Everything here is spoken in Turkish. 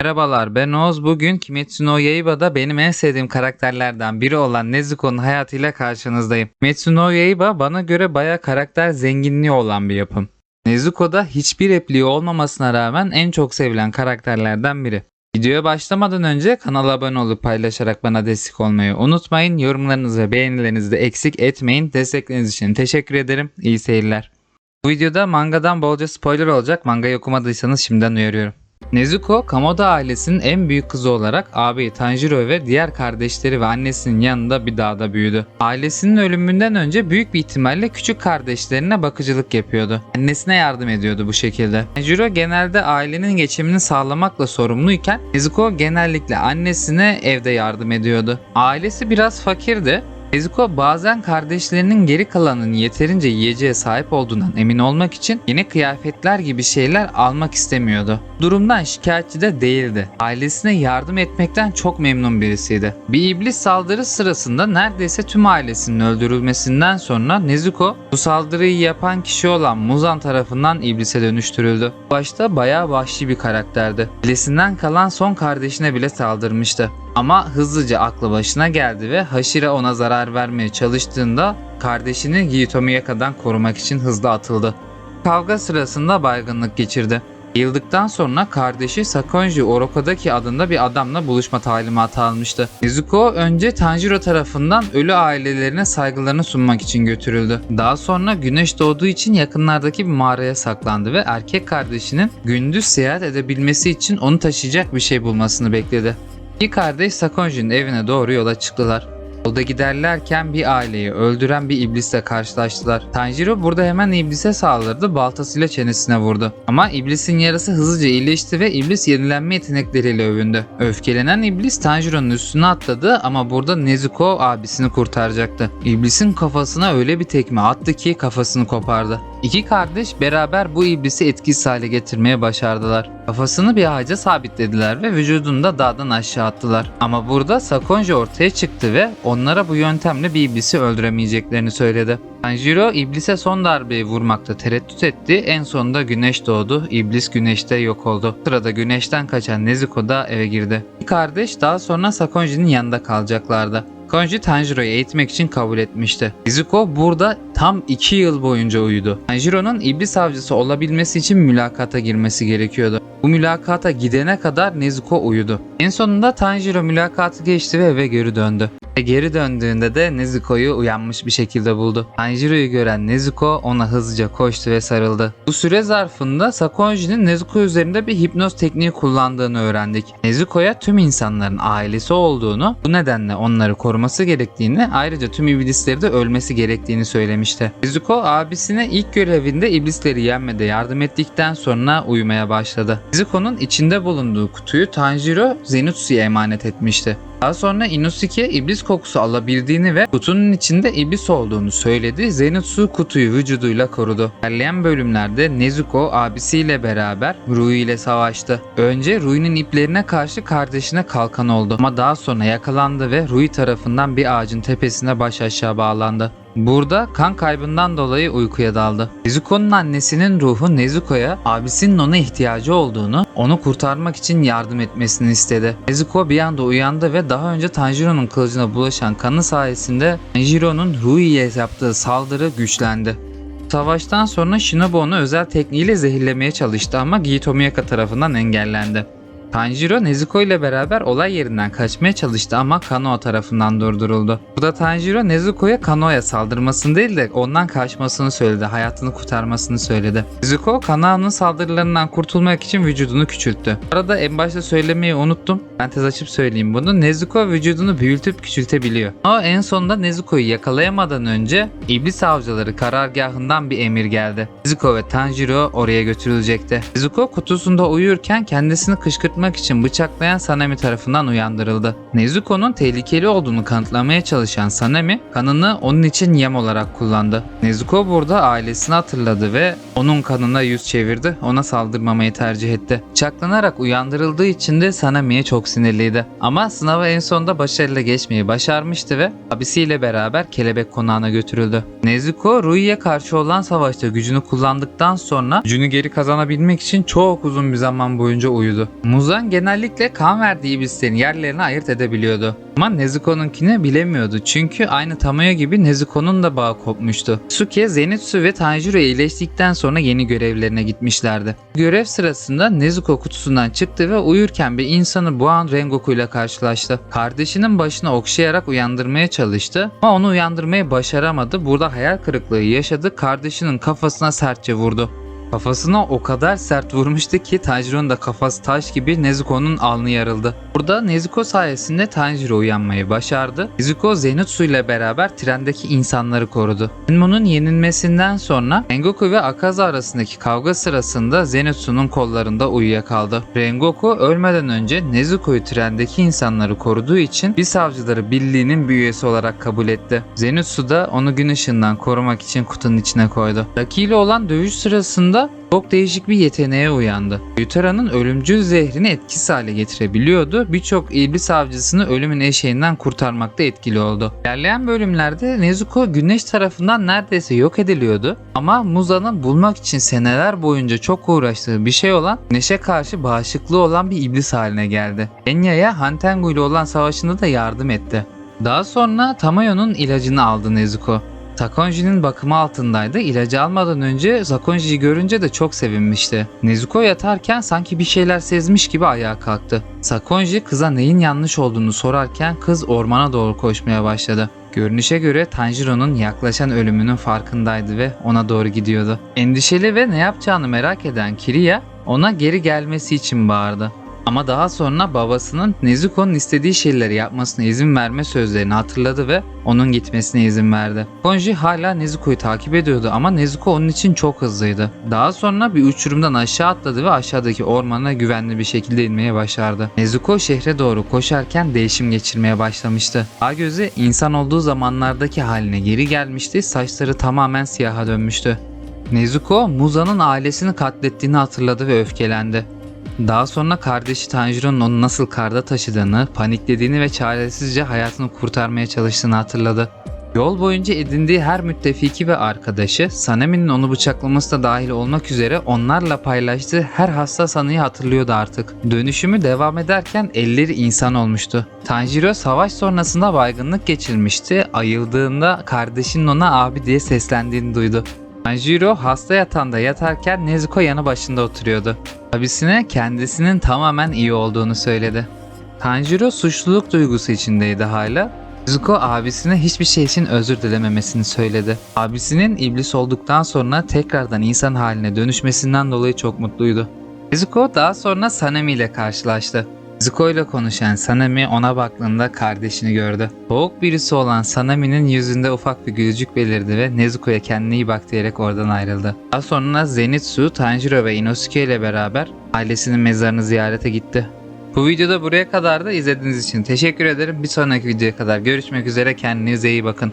Merhabalar ben Oğuz. Bugün Kimetsu no Yaiba'da benim en sevdiğim karakterlerden biri olan Nezuko'nun hayatıyla karşınızdayım. Kimetsu no Yaiba bana göre baya karakter zenginliği olan bir yapım. Nezuko'da hiçbir repliği olmamasına rağmen en çok sevilen karakterlerden biri. Videoya başlamadan önce kanala abone olup paylaşarak bana destek olmayı unutmayın. Yorumlarınızı ve beğenilerinizi de eksik etmeyin. Destekleriniz için teşekkür ederim. İyi seyirler. Bu videoda mangadan bolca spoiler olacak. Mangayı okumadıysanız şimdiden uyarıyorum. Nezuko, Kamoda ailesinin en büyük kızı olarak abi Tanjiro ve diğer kardeşleri ve annesinin yanında bir dağda büyüdü. Ailesinin ölümünden önce büyük bir ihtimalle küçük kardeşlerine bakıcılık yapıyordu. Annesine yardım ediyordu bu şekilde. Tanjiro genelde ailenin geçimini sağlamakla sorumluyken Nezuko genellikle annesine evde yardım ediyordu. Ailesi biraz fakirdi Nezuko bazen kardeşlerinin geri kalanının yeterince yiyeceğe sahip olduğundan emin olmak için yeni kıyafetler gibi şeyler almak istemiyordu. Durumdan şikayetçi de değildi. Ailesine yardım etmekten çok memnun birisiydi. Bir iblis saldırı sırasında neredeyse tüm ailesinin öldürülmesinden sonra Nezuko bu saldırıyı yapan kişi olan Muzan tarafından iblise dönüştürüldü. Başta bayağı vahşi bir karakterdi. Ailesinden kalan son kardeşine bile saldırmıştı. Ama hızlıca aklı başına geldi ve Hashira ona zarar vermeye çalıştığında kardeşini Giitomiyaka'dan korumak için hızlı atıldı. Kavga sırasında baygınlık geçirdi. Yıldıktan sonra kardeşi Sakonji Oroka'daki adında bir adamla buluşma talimatı almıştı. Nezuko önce Tanjiro tarafından ölü ailelerine saygılarını sunmak için götürüldü. Daha sonra güneş doğduğu için yakınlardaki bir mağaraya saklandı ve erkek kardeşinin gündüz seyahat edebilmesi için onu taşıyacak bir şey bulmasını bekledi. İki kardeş Sakonji'nin evine doğru yola çıktılar. Yolda giderlerken bir aileyi öldüren bir iblisle karşılaştılar. Tanjiro burada hemen iblise saldırdı, baltasıyla çenesine vurdu. Ama iblisin yarası hızlıca iyileşti ve iblis yenilenme yetenekleriyle övündü. Öfkelenen iblis Tanjiro'nun üstüne atladı ama burada Nezuko abisini kurtaracaktı. İblisin kafasına öyle bir tekme attı ki kafasını kopardı. İki kardeş beraber bu iblisi etkisiz hale getirmeye başardılar. Kafasını bir ağaca sabitlediler ve vücudunu da dağdan aşağı attılar. Ama burada Sakonji ortaya çıktı ve onlara bu yöntemle bir iblisi öldüremeyeceklerini söyledi. Tanjiro iblise son darbeyi vurmakta tereddüt etti. En sonunda güneş doğdu. İblis güneşte yok oldu. Sırada güneşten kaçan Nezuko da eve girdi. İki kardeş daha sonra Sakonji'nin yanında kalacaklardı. Konji Tanjiro'yu eğitmek için kabul etmişti. Izuko burada tam 2 yıl boyunca uyudu. Tanjiro'nun iblis avcısı olabilmesi için mülakata girmesi gerekiyordu. Bu mülakata gidene kadar Nezuko uyudu. En sonunda Tanjiro mülakatı geçti ve eve geri döndü. Ve geri döndüğünde de Nezuko'yu uyanmış bir şekilde buldu. Tanjiro'yu gören Nezuko ona hızlıca koştu ve sarıldı. Bu süre zarfında Sakonji'nin Nezuko üzerinde bir hipnoz tekniği kullandığını öğrendik. Nezuko'ya tüm insanların ailesi olduğunu, bu nedenle onları koruması gerektiğini, ayrıca tüm iblisleri de ölmesi gerektiğini söylemişti. Nezuko abisine ilk görevinde iblisleri yenmede yardım ettikten sonra uyumaya başladı. Nezuko'nun içinde bulunduğu kutuyu Tanjiro Zenitsu'ya emanet etmişti. Daha sonra Inosuke iblis kokusu alabildiğini ve kutunun içinde iblis olduğunu söyledi. Zenitsu kutuyu vücuduyla korudu. İlerleyen bölümlerde Nezuko abisiyle beraber Rui ile savaştı. Önce Rui'nin iplerine karşı kardeşine kalkan oldu. Ama daha sonra yakalandı ve Rui tarafından bir ağacın tepesine baş aşağı bağlandı. Burada kan kaybından dolayı uykuya daldı. Nezuko'nun annesinin ruhu Nezuko'ya abisinin ona ihtiyacı olduğunu, onu kurtarmak için yardım etmesini istedi. Nezuko bir anda uyandı ve daha önce Tanjiro'nun kılıcına bulaşan kanı sayesinde Tanjiro'nun Rui'ye yaptığı saldırı güçlendi. Savaştan sonra Shinobu onu özel tekniğiyle zehirlemeye çalıştı ama Giitomiyaka tarafından engellendi. Tanjiro Nezuko ile beraber olay yerinden kaçmaya çalıştı ama Kanoa tarafından durduruldu. Burada Tanjiro Nezuko'ya Kanoa'ya saldırmasını değil de ondan kaçmasını söyledi, hayatını kurtarmasını söyledi. Nezuko Kanoa'nın saldırılarından kurtulmak için vücudunu küçülttü. Arada en başta söylemeyi unuttum. Ben tez açıp söyleyeyim bunu. Nezuko vücudunu büyütüp küçültebiliyor. Ama en sonunda Nezuko'yu yakalayamadan önce İblis Avcıları karargahından bir emir geldi. Nezuko ve Tanjiro oraya götürülecekti. Nezuko kutusunda uyurken kendisini kışkırtmak için bıçaklayan Sanemi tarafından uyandırıldı. Nezuko'nun tehlikeli olduğunu kanıtlamaya çalışan Sanemi kanını onun için yem olarak kullandı. Nezuko burada ailesini hatırladı ve onun kanına yüz çevirdi. Ona saldırmamayı tercih etti. Bıçaklanarak uyandırıldığı için de Sanemi'ye çok sinirliydi. Ama sınavı en sonunda başarıyla geçmeyi başarmıştı ve abisiyle beraber kelebek konağına götürüldü. Nezuko Rui'ye karşı olan savaşta gücünü kullandıktan sonra gücünü geri kazanabilmek için çok uzun bir zaman boyunca uyudu. Muz Muzan genellikle kan verdiği iblislerin yerlerini ayırt edebiliyordu. Ama Nezuko'nunkini bilemiyordu çünkü aynı Tamayo gibi Nezuko'nun da bağı kopmuştu. Suke, Zenitsu ve Tanjiro iyileştikten sonra yeni görevlerine gitmişlerdi. Görev sırasında Nezuko kutusundan çıktı ve uyurken bir insanı boğan Rengoku ile karşılaştı. Kardeşinin başını okşayarak uyandırmaya çalıştı ama onu uyandırmayı başaramadı. Burada hayal kırıklığı yaşadı. Kardeşinin kafasına sertçe vurdu. Kafasına o kadar sert vurmuştu ki Tanjiro'nun da kafası taş gibi Nezuko'nun alnı yarıldı. Burada Nezuko sayesinde Tanjiro uyanmayı başardı. Nezuko Zenitsu ile beraber trendeki insanları korudu. Enmo'nun yenilmesinden sonra Rengoku ve Akaza arasındaki kavga sırasında Zenitsu'nun kollarında uyuyakaldı. Rengoku ölmeden önce Nezuko'yu trendeki insanları koruduğu için bir savcıları birliğinin bir üyesi olarak kabul etti. Zenitsu da onu gün ışığından korumak için kutunun içine koydu. Raki ile olan dövüş sırasında çok değişik bir yeteneğe uyandı. Yutara'nın ölümcül zehrini etkisiz hale getirebiliyordu. Birçok iblis avcısını ölümün eşeğinden kurtarmakta etkili oldu. İlerleyen bölümlerde Nezuko güneş tarafından neredeyse yok ediliyordu. Ama Muza'nın bulmak için seneler boyunca çok uğraştığı bir şey olan güneşe karşı bağışıklığı olan bir iblis haline geldi. Enya'ya Hantengu ile olan savaşında da yardım etti. Daha sonra Tamayo'nun ilacını aldı Nezuko. Sakonji'nin bakımı altındaydı. İlacı almadan önce Sakonji'yi görünce de çok sevinmişti. Nezuko yatarken sanki bir şeyler sezmiş gibi ayağa kalktı. Sakonji kıza neyin yanlış olduğunu sorarken kız ormana doğru koşmaya başladı. Görünüşe göre Tanjiro'nun yaklaşan ölümünün farkındaydı ve ona doğru gidiyordu. Endişeli ve ne yapacağını merak eden Kiriya ona geri gelmesi için bağırdı. Ama daha sonra babasının Nezuko'nun istediği şeyleri yapmasına izin verme sözlerini hatırladı ve onun gitmesine izin verdi. Konji hala Nezuko'yu takip ediyordu ama Nezuko onun için çok hızlıydı. Daha sonra bir uçurumdan aşağı atladı ve aşağıdaki ormana güvenli bir şekilde inmeye başardı. Nezuko şehre doğru koşarken değişim geçirmeye başlamıştı. Agöz'e insan olduğu zamanlardaki haline geri gelmişti, saçları tamamen siyaha dönmüştü. Nezuko, Muza'nın ailesini katlettiğini hatırladı ve öfkelendi. Daha sonra kardeşi Tanjiro'nun onu nasıl karda taşıdığını, paniklediğini ve çaresizce hayatını kurtarmaya çalıştığını hatırladı. Yol boyunca edindiği her müttefiki ve arkadaşı, Sanemi'nin onu bıçaklaması da dahil olmak üzere onlarla paylaştığı her hassas anıyı hatırlıyordu artık. Dönüşümü devam ederken elleri insan olmuştu. Tanjiro savaş sonrasında baygınlık geçirmişti. Ayıldığında kardeşinin ona abi diye seslendiğini duydu. Tanjiro hasta yatağında yatarken Nezuko yanı başında oturuyordu. Abisine kendisinin tamamen iyi olduğunu söyledi. Tanjiro suçluluk duygusu içindeydi hala. Nezuko abisine hiçbir şey için özür dilememesini söyledi. Abisinin iblis olduktan sonra tekrardan insan haline dönüşmesinden dolayı çok mutluydu. Nezuko daha sonra Sanemi ile karşılaştı. Zuko ile konuşan Sanemi ona baktığında kardeşini gördü. Boğuk birisi olan Sanemi'nin yüzünde ufak bir gülücük belirdi ve Nezuko'ya kendine iyi bak diyerek oradan ayrıldı. Daha sonra Zenitsu, Tanjiro ve Inosuke ile beraber ailesinin mezarını ziyarete gitti. Bu videoda buraya kadar da izlediğiniz için teşekkür ederim. Bir sonraki videoya kadar görüşmek üzere kendinize iyi bakın.